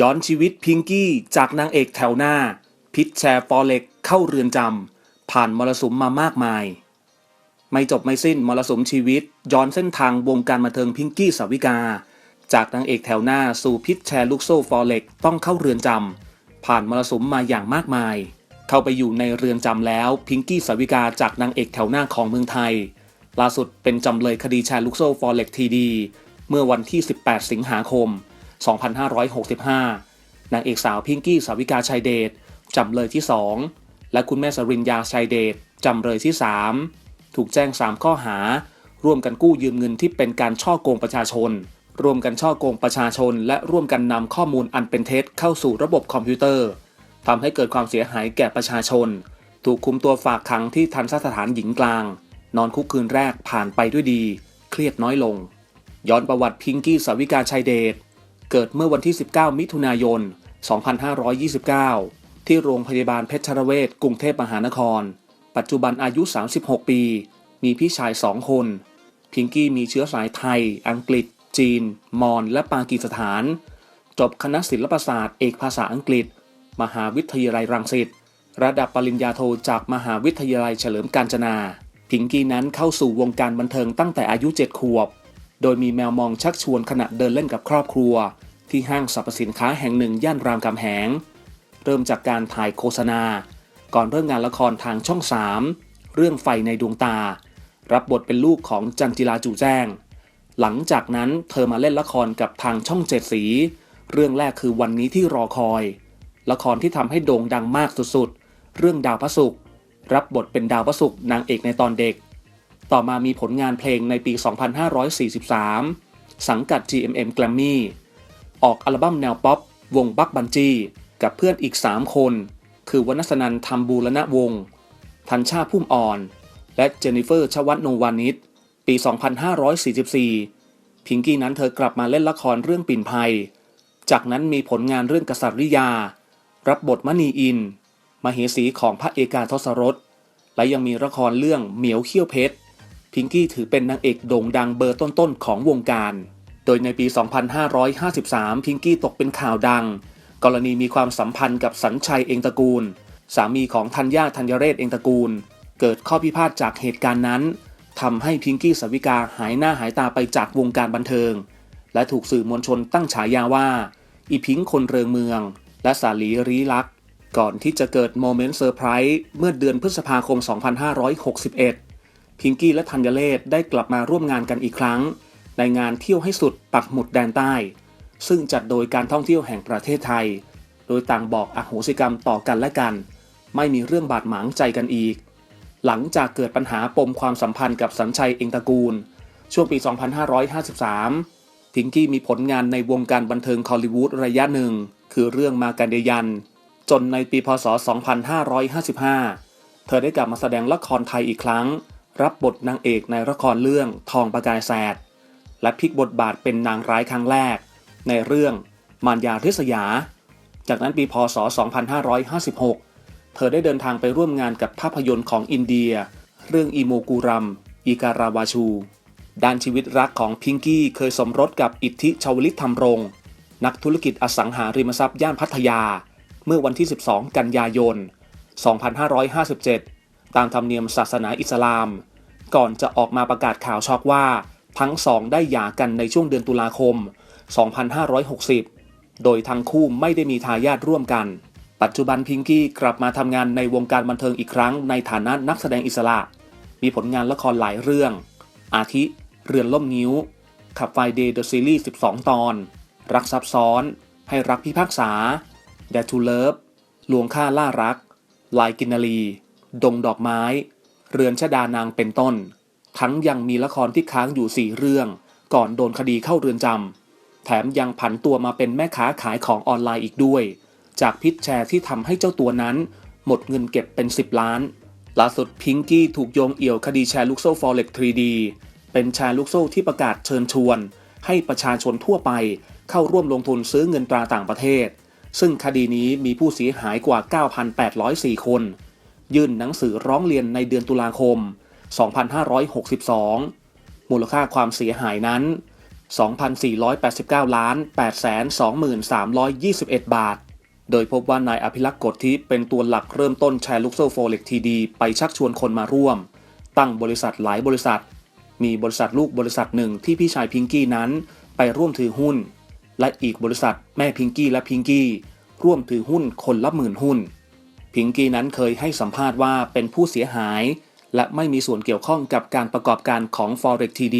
ย้อนชีวิตพิงกี้จากนางเอกแถวหน้า พิษแชร์ฟอเล็กเข้าเรือนจำ ผ่านมรสุมมามากมาย ไม่จบไม่สิ้นมรสุมชีวิต ย้อนเส้นทางวงการบันเทิงพิงกี้สาวิกา จากนางเอกแถวหน้าสู่พิษแชร์ลูกโซ่ฟอเล็กต้องเข้าเรือนจำ ผ่านมรสุมมาอย่างมากมาย เข้าไปอยู่ในเรือนจำแล้วพิงกี้สาวิกาจากนางเอกแถวหน้าของเมืองไทย ล่าสุดเป็นจำเลยคดีแชร์ลูกโซ่ฟอเล็กทีดี เมื่อวันที่ 18 สิงหาคม 2565 นางเอกสาวพิงกี้สาวิกาชัยเดชจำเลยที่ 2 และคุณแม่สริญญาชัยเดชจำเลยที่ 3 ถูกแจ้ง 3 ข้อหา ร่วมกันกู้ยืมเงินที่เป็นการช่อโกงประชาชน ร่วมกันช่อโกงประชาชน และร่วมกันนำข้อมูลอันเป็นเท็จเข้าสู่ระบบคอมพิวเตอร์ทำให้เกิดความเสียหายแก่ประชาชน ถูกคุมตัวฝากขังที่ทันสถานหญิงกลาง นอนคุกคืนแรกผ่านไปด้วยดี เครียดน้อยลง ย้อนประวัติพิงกี้สาวิกาชัยเดช เกิดเมื่อวันที่ 19 มิถุนายน 2529 ที่โรงพยาบาลเพชรเวชกรุงเทพมหานคร ปัจจุบันอายุ 36 ปี มีพี่ชาย2คน พิงกี้มีเชื้อสายไทย อังกฤษ จีน มอญ และปากีสถาน จบคณะศิลปศาสตร์เอกภาษาอังกฤษ มหาวิทยาลัยรังสิต ระดับปริญญาโทจากมหาวิทยาลัยเฉลิมกาญจนา พิงกี้นั้นเข้าสู่วงการบันเทิงตั้งแต่อายุ 7 ขวบ โดยมีแมวมองชักชวนขณะเดินเล่นกับครอบครัว ที่ห้างสรรพสินค้าแห่งหนึ่งย่านรามคำแหง เริ่มจากการถ่ายโฆษณา ก่อนเริ่มงานละครทางช่อง 3 เรื่องไฟในดวงตา รับบทเป็นลูกของจันจิลาจูแจ้ง หลังจากนั้นเธอมาเล่นละครกับทางช่องเจ็ดสี เรื่องแรกคือวันนี้ที่รอคอย ละครที่ทำให้โด่งดังมากสุดๆ เรื่องดาวพระศุกร์รับบทเป็นดาวพระศุกร์นางเอกในตอนเด็ก ต่อมามีผลงานเพลงในปี 2543 สังกัด GMM Grammy ออกอัลบั้มแนวป๊อป วงบักบันจีกับเพื่อนอีก 3 คน คือวนัสนันทำบูรณะวง ทันชาพุ่มอ่อน และเจนนิเฟอร์ชวัตโนวานิชปี 2544 พิงกี้นั้นเธอกลับมาเล่นละครเรื่องปิ่นภัย จากนั้นมีผลงานเรื่องกษัตริยา รับบทมณีอิน มเหสีของพระเอกาทศรสและยังมีละครเรื่องเหมียวเขี้ยวเพชร พิงกี้ถือเป็นนางเอกโด่งดังเบอร์ต้นๆของวงการ โดยในปี 2553 พิงกี้ตกเป็นข่าวดัง กรณีมีความสัมพันธ์กับสัญชัยเองตระกูล สามีของธัญญาธัญเรศเองตระกูล เกิดข้อพิพาทจากเหตุการณ์นั้นทำให้พิงกี้สวิกาหายหน้าหายตาไปจากวงการบันเทิง และถูกสื่อมวลชนตั้งฉายาว่าอีพิงคนเริงเมือง และสาลีรีลักษ์ก่อนที่จะเกิดโมเมนต์เซอร์ไพรส์เมื่อเดือนพฤษภาคม 2561 พิงกี้และธัญเลศได้กลับมาร่วมงานกันอีกครั้ง ในงานเที่ยวให้สุดปักหมุดแดนใต้ ซึ่งจัดโดยการท่องเที่ยวแห่งประเทศไทย โดยต่างบอกอโหสิกรรมต่อกันและกัน ไม่มีเรื่องบาดหมางใจกันอีก หลังจากเกิดปัญหาปมความสัมพันธ์กับสัญชัยเองตระกูล ช่วงปี 2553พิงกี้มีผลงานในวงการบันเทิงฮอลลีวูดระยะหนึ่ง คือเรื่องมากันเดยัน จนในปีพศ 2555 เธอได้กลับมาแสดงละครไทยอีกครั้ง รับบทนางเอกในละครเรื่องทองประกายแสด และพลิกบทบาทเป็นนางร้ายครั้งแรก ในเรื่องมารยาทิษยา จากนั้นปีพศ 2556 เธอได้เดินทางไปร่วมงานกับภาพยนตร์ของอินเดีย เรื่องอีโมกูรัม อีการาวาชู ด้านชีวิตรักของพิงกี้เคยสมรสกับอิทธิชาวลิตธรรมรง นักธุรกิจอสังหาริมทรัพย์ย่านพัทยา เมื่อวันที่ 12 กันยายน 2557 ตามธรรมเนียมศาสนาอิสลาม ก่อนจะออกมาประกาศข่าวช็อกว่า ทั้งสองได้หย่ากันในช่วงเดือนตุลาคม 2560 โดยทั้งคู่ไม่ได้มีทายาทร่วมกัน ปัจจุบันพิงกี้กลับมาทำงานในวงการบันเทิงอีกครั้งในฐานะนักแสดงอิสระ มีผลงานละครหลายเรื่อง อาทิ เรือนล่มนิ้วขับไฟเดย์เดอะซีรีส์12 ตอน รักซับซ้อน ให้รักพิพากษา d ด r ทูเลิฟลวงฆ่าล่ารัก ลายกินนารี ดงดอกไม้ เรือนชดานางเป็นต้น ทั้งยังมีละครที่ค้างอยู่สี่เรื่อง ก่อนโดนคดีเข้าเรือนจำแถมยังผันตัวมาเป็นแม่ค้าขายของออนไลน์อีกด้วย จากพิษแชร์ที่ทำให้เจ้าตัวนั้น หมดเงินเก็บเป็น 10 ล้านล่าสุดพิงกี้ถูกโยงเอี่ยวคดีแชร์ลูกโซ่ฟอเร็ก 3D เป็นแชร์ลูกโซ่ที่ประกาศเชิญชวน ให้ประชาชนทั่วไป เข้าร่วมลงทุนซื้อเงินตราต่างประเทศ ซึ่งคดีนี้มีผู้เสียหายกว่า 9,804 คน ยื่นหนังสือร้องเรียนในเดือนตุลาคม 2562 มูลค่าความเสียหายนั้น 2,489ล้าน823,321 บาท โดยพบว่านายอภิลักษ์กฎทิเป็นตัวหลักเริ่มต้นแชร์ลุกโซโฟเล็กทีดี ไปชักชวนคนมาร่วม ตั้งบริษัทหลายบริษัท มีบริษัทลูกบริษัทหนึ่งที่พี่ชายพิงกี้นั้น ไปร่วมถือหุ้น และอีกบริษัทแม่พิงกี้และพิงกี้ร่วมถือหุ้นคนละหมื่นหุ้น พิงกี้นั้นเคยให้สัมภาษณ์ว่าเป็นผู้เสียหาย และไม่มีส่วนเกี่ยวข้องกับการประกอบการของ Forex TD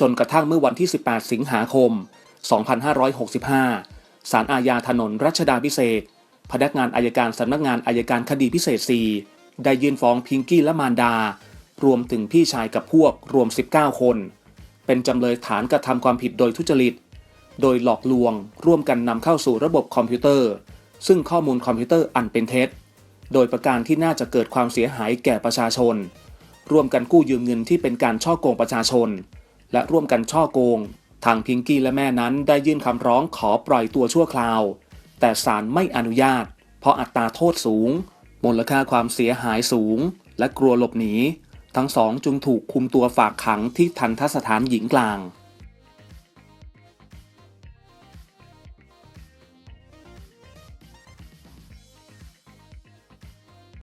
จนกระทั่งเมื่อวันที่ 18 สิงหาคม 2565 ศาลอาญาถนนรัชดาพิเศษ พนักงานอายการสำนักงานอายการคดีพิเศษ 4 ได้ยื่นฟ้องพิงกี้และมารดา รวมถึงพี่ชายกับพวกรวม 19 คน เป็นจำเลยฐานกระทำความผิดโดยทุจริต โดยหลอกลวงร่วมกันนำเข้าสู่ระบบคอมพิวเตอร์ ซึ่งข้อมูลคอมพิวเตอร์อันเป็นเท็จ โดยประการที่น่าจะเกิดความเสียหายแก่ประชาชน ร่วมกันกู้ยืมเงินที่เป็นการช่อโกงประชาชน และร่วมกันช่อโกง ทางพิงกี้และแม่นั้นได้ยื่นคำร้องขอปล่อยตัวชั่วคราว แต่ศาลไม่อนุญาต เพราะอัตราโทษสูง มูลค่าความเสียหายสูง และกลัวหลบหนี ทั้งสองจึงถูกคุมตัวฝากขังที่ทันทสถานหญิงกลาง